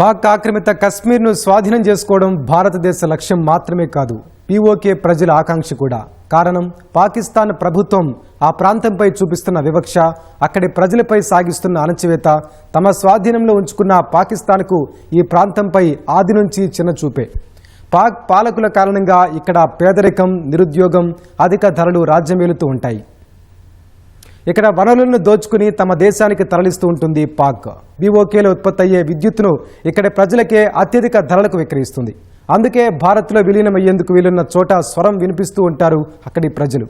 పాక్ ఆక్రమిత కశ్మీర్ను స్వాధీనం చేసుకోవడం భారతదేశ లక్ష్యం మాత్రమే కాదు. పీఓకే ప్రజల ఆకాంక్ష కూడా. కారణం పాకిస్తాన్ ప్రభుత్వం ఆ ప్రాంతంపై చూపిస్తున్న వివక్ష అక్కడి ప్రజలపై సాగిస్తున్న అణచివేత తమ స్వాధీనంలో ఉంచుకున్న పాకిస్తాన్కు ఈ ప్రాంతంపై ఆది నుంచి చిన్నచూపే పాక్ పాలకుల కారణంగా ఇక్కడ పేదరికం నిరుద్యోగం అధిక ధరలు రాజ్యమేలుతూ ఉంటాయి. ఇక్కడ వనరులను దోచుకుని తమ దేశానికి తరలిస్తూ ఉంటుంది పాక్. బీఓకేలో ఉత్పత్తి అయ్యే విద్యుత్తును ఇక్కడ ప్రజలకే అత్యధిక ధరలకు విక్రయిస్తుంది. అందుకే భారత్లో విలీనమయ్యేందుకు వీలున్న చోట స్వరం వినిపిస్తూ ఉంటారు అక్కడి ప్రజలు.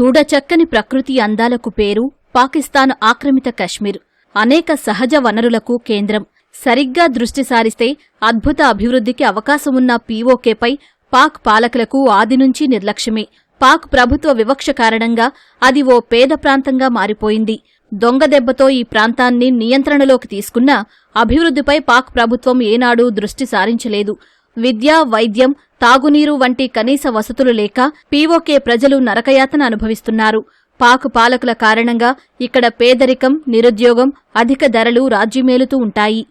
చూడచక్కని ప్రకృతి అందాలకు పేరు పాకిస్తాన్ ఆక్రమిత కశ్మీర్. అనేక సహజ వనరులకు కేంద్రం. సరిగ్గా దృష్టి సారిస్తే అద్భుత అభివృద్ధికి అవకాశమున్న పీఓకేపై పాక్ పాలకులకు ఆది నుంచి నిర్లక్ష్యమే. పాక్ ప్రభుత్వ వివక్ష కారణంగా అది ఓ పేద ప్రాంతంగా మారిపోయింది. దొంగ దెబ్బతో ఈ ప్రాంతాన్ని నియంత్రణలోకి తీసుకున్నా అభివృద్ధిపై పాక్ ప్రభుత్వం ఏనాడూ దృష్టి సారించలేదు. విద్య వైద్యం తాగునీరు వంటి కనీస వసతులు లేక పీఓకే ప్రజలు నరకయాతన అనుభవిస్తున్నారు. పాక్ పాలకుల కారణంగా ఇక్కడ పేదరికం నిరుద్యోగం అధిక ధరలు రాజ్యమేలుతూ ఉంటాయి.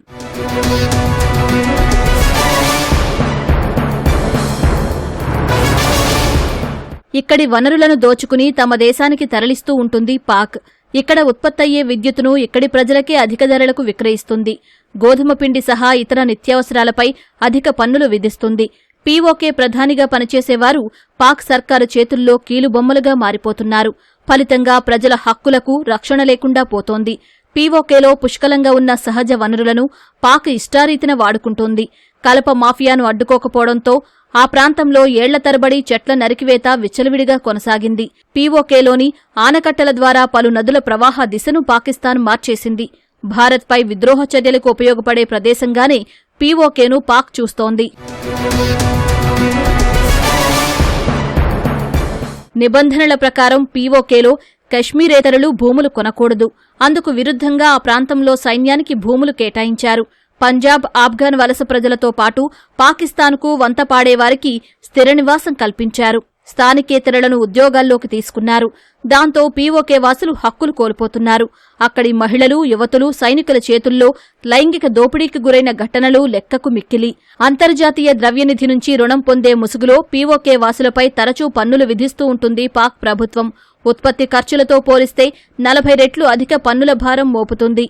ఇక్కడి వనరులను దోచుకుని తమ దేశానికి తరలిస్తూ ఉంటుంది పాక్. ఇక్కడ ఉత్పత్తయ్యే విద్యుత్తును ఇక్కడి ప్రజలకే అధిక ధరలకు విక్రయిస్తుంది. గోధుమ పిండి సహా ఇతర నిత్యావసరాలపై అధిక పన్నులు విధిస్తుంది. పీఓకే ప్రధానిగా పనిచేసేవారు పాక్ సర్కారు చేతుల్లో కీలుబొమ్మలుగా మారిపోతున్నారు. ఫలితంగా ప్రజల హక్కులకు రక్షణ లేకుండా పోతోంది. పీఓకేలో పుష్కలంగా ఉన్న సహజ వనరులను పాక్ ఇష్టారీతిన వాడుకుంటోంది. కలప మాఫియాను అడ్డుకోకపోవడంతో ఆ ప్రాంతంలో ఏళ్ళ తరబడి చెట్ల నరికివేత విచ్చలవిడిగా కొనసాగింది. పీఓకేలోని ఆనకట్టల ద్వారా పలు నదుల ప్రవాహ దిశను పాకిస్తాన్ మార్చేసింది. భారత్పై విద్రోహ చర్యలకు ఉపయోగపడే ప్రదేశంగానే పీఓకేను పాక్ చూస్తోంది. నిబంధనల ప్రకారం పీఓకేలో కశ్మీరేతరులు భూములు కొనకూడదు. అందుకు విరుద్ధంగా ఆ ప్రాంతంలో సైన్యానికి భూములు కేటాయించారు. పంజాబ్ ఆఫ్ఘన్ వలస ప్రజలతో పాటు పాకిస్తాన్కు వంత పాడేవారికి స్థిర నివాసం కల్పించారు. స్థానికేతరులను ఉద్యోగాల్లోకి తీసుకున్నారు. దాంతో పీఓకే వాసులు హక్కులు కోల్పోతున్నారు. అక్కడి మహిళలు యువతులు సైనికుల చేతుల్లో లైంగిక దోపిడీకి గురైన ఘటనలు లెక్కకు మిక్కిలి. అంతర్జాతీయ ద్రవ్యనిధి నుంచి రుణం పొందే ముసుగులో పీఓకే వాసులపై తరచూ పన్నులు విధిస్తూ ఉంటుంది పాక్ ప్రభుత్వం. ఉత్పత్తి ఖర్చులతో పోలిస్తే నలభై రెట్లు అధిక పన్నుల భారం మోపుతుంది.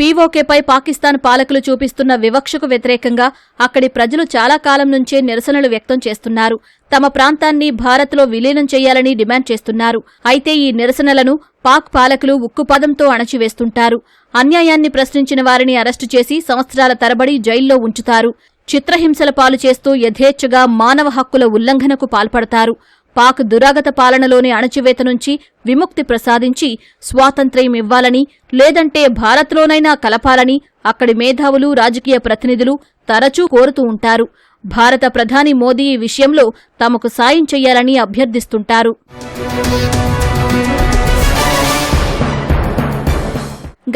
పీఓకేపై పాకిస్తాన్ పాలకులు చూపిస్తున్న వివక్షకు వ్యతిరేకంగా అక్కడి ప్రజలు చాలా కాలం నుంచే నిరసనలు వ్యక్తం చేస్తున్నారు. తమ ప్రాంతాన్ని భారత్లో విలీనం చేయాలని డిమాండ్ చేస్తున్నారు. అయితే ఈ నిరసనలను పాక్ పాలకులు ఉక్కుపదంతో అణచివేస్తుంటారు. అన్యాయాన్ని ప్రశ్నించిన వారిని అరెస్టు చేసి సంవత్సరాల తరబడి జైల్లో ఉంచుతారు. చిత్రహింసల పాలు చేస్తూ యథేచ్ఛగా మానవ హక్కుల ఉల్లంఘనకు పాల్పడతారు. పాక్ దురాగత పాలనలోని అణచివేత నుంచి విముక్తి ప్రసాదించి స్వాతంత్ర్యం ఇవ్వాలని లేదంటే భారత్లోనైనా కలపాలని అక్కడి మేధావులు రాజకీయ ప్రతినిధులు తరచూ కోరుతూ ఉంటారు. భారత ప్రధాని మోదీ ఈ విషయంలో తమకు సాయం చెయ్యాలని అభ్యర్థిస్తుంటారు.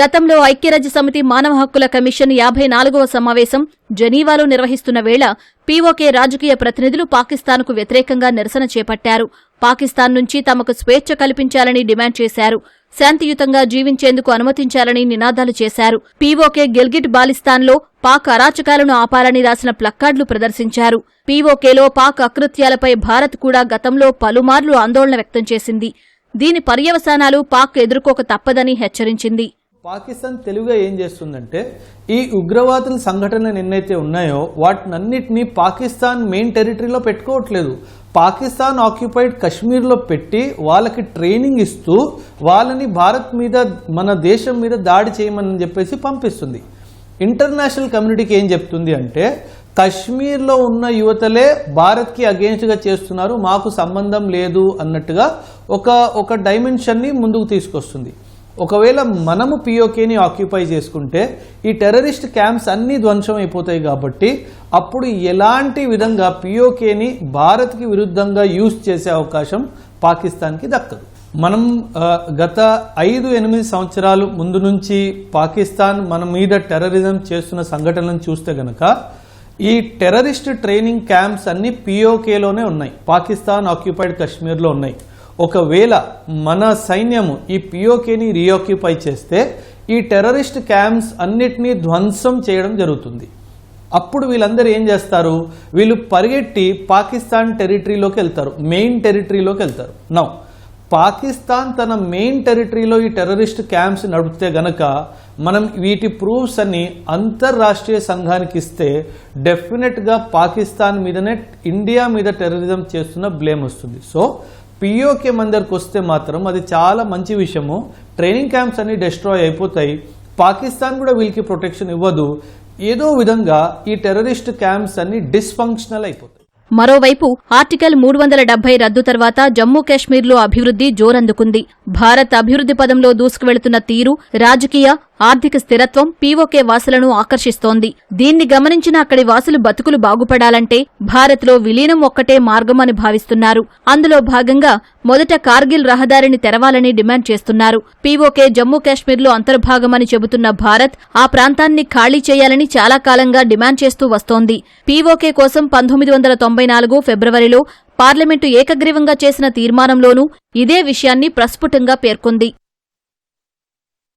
గతంలో ఐక్యరాజ్య సమితి మానవ హక్కుల కమిషన్ యాభై నాలుగవ సమావేశం జనీవాలో నిర్వహిస్తున్న వేళ పీఓకే రాజకీయ ప్రతినిధులు పాకిస్తాన్కు వ్యతిరేకంగా నిరసన చేపట్టారు. పాకిస్తాన్ నుంచి తమకు స్వేచ్ఛ కల్పించాలని డిమాండ్ చేశారు. శాంతియుతంగా జీవించేందుకు అనుమతించాలని నినాదాలు చేశారు. పీఓకే గిల్గిట్ బాలిస్తాన్లో పాక్ అరాచకాలను ఆపాలని రాసిన ప్లక్కార్డులు ప్రదర్శించారు. పీఓకేలో పాక్ అకృత్యాలపై భారత్ కూడా గతంలో పలుమార్లు ఆందోళన వ్యక్తం చేసింది. దీని పర్యవసానాలు పాక్ ఎదుర్కోక తప్పదని హెచ్చరించింది. పాకిస్తాన్ తెలుగుగా ఏం చేస్తుందంటే ఈ ఉగ్రవాదుల సంఘటనలు ఎన్నైతే ఉన్నాయో వాటినన్నిటినీ పాకిస్తాన్ మెయిన్ టెరిటరీలో పెట్టుకోవట్లేదు. పాకిస్తాన్ ఆక్యుపైడ్ కశ్మీర్లో పెట్టి వాళ్ళకి ట్రైనింగ్ ఇస్తూ వాళ్ళని భారత్ మీద మన దేశం మీద దాడి చేయమని చెప్పేసి పంపిస్తుంది. ఇంటర్నేషనల్ కమ్యూనిటీకి ఏం చెప్తుంది అంటే కశ్మీర్లో ఉన్న యువతలే భారత్కి అగేన్స్ట్గా చేస్తున్నారు మాకు సంబంధం లేదు అన్నట్టుగా ఒక ఒక డైమెన్షన్ని ముందుకు తీసుకొస్తుంది. ఒకవేళ మనము పిఓకేని ఆక్యుపై చేసుకుంటే ఈ టెర్రరిస్ట్ క్యాంప్స్ అన్నీ ధ్వంసం అయిపోతాయి కాబట్టి అప్పుడు ఎలాంటి విధంగా పిఓకేని భారత్కి విరుద్ధంగా యూజ్ చేసే అవకాశం పాకిస్తాన్కి దక్కదు. మనం గత ఐదు ఎనిమిది సంవత్సరాలు ముందు నుంచి పాకిస్తాన్ మన మీద టెర్రరిజం చేస్తున్న సంఘటనలను చూస్తే గనక ఈ టెర్రరిస్ట్ ట్రైనింగ్ క్యాంప్స్ అన్ని పిఓకేలోనే ఉన్నాయి. పాకిస్తాన్ ఆక్యుపైడ్ కాశ్మీర్లో ఉన్నాయి. ఒకవేళ మన సైన్యము ఈ పిఓకేని రీఆక్యుపై చేస్తే ఈ టెర్రరిస్ట్ క్యాంప్స్ అన్నిటినీ ధ్వంసం చేయడం జరుగుతుంది. అప్పుడు వీళ్ళందరూ ఏం చేస్తారు? వీళ్ళు పరిగెట్టి పాకిస్తాన్ టెరిటరీలోకి వెళ్తారు మెయిన్ టెరిటరీలోకి వెళ్తారు. నౌ పాకిస్తాన్ తన మెయిన్ టెరిటరీలో ఈ టెర్రరిస్ట్ క్యాంప్స్ నడిపితే గనక మనం వీటి ప్రూఫ్స్ అన్ని అంతర్రాష్ట్రీయ సంఘానికి ఇస్తే డెఫినెట్గా పాకిస్తాన్ మీదనే ఇండియా మీద టెర్రరిజం చేస్తున్న బ్లేమ్ వస్తుంది. సో పిఓకే మన వస్తే మాత్రం అది చాలా మంచి విషయము. ట్రైనింగ్ క్యాంప్స్ అన్ని డిస్ట్రాయ్ అయిపోతాయి. పాకిస్తాన్ కూడా వీళ్ళకి ప్రొటెక్షన్ ఇవ్వదు. ఏదో విధంగా ఈ టెర్రరిస్ట్ క్యాంప్స్ అన్ని డిస్ఫంక్షనల్ అయిపోతాయి. మరోవైపు ఆర్టికల్ మూడు వందల డెబ్బై రద్దు తర్వాత జమ్మూ కాశ్మీర్లో అభివృద్ధి జోరందుకుంది. భారత్ అభివృద్ధి పదంలో దూసుకువెళుతున్న తీరు రాజకీయ ఆర్థిక స్థిరత్వం పీఓకే వాసులను ఆకర్షిస్తోంది. దీన్ని గమనించిన అక్కడి వాసులు బతుకులు బాగుపడాలంటే భారత్లో విలీనం ఒక్కటే మార్గమని భావిస్తున్నారు. అందులో భాగంగా మొదట కార్గిల్ రహదారిని తెరవాలని డిమాండ్ చేస్తున్నారు. పీఓకే జమ్మూ కాశ్మీర్లో అంతర్భాగమని చెబుతున్న భారత్ ఆ ప్రాంతాన్ని ఖాళీ చేయాలని చాలా కాలంగా డిమాండ్ చేస్తూ వస్తోంది. పీఓకే కోసం పంతొమ్మిది వందల తొంభై నాలుగు ఫిబ్రవరిలో పార్లమెంటు ఏకగ్రీవంగా చేసిన తీర్మానంలోనూ ఇదే విషయాన్ని ప్రస్ఫుటంగా పేర్కొంది.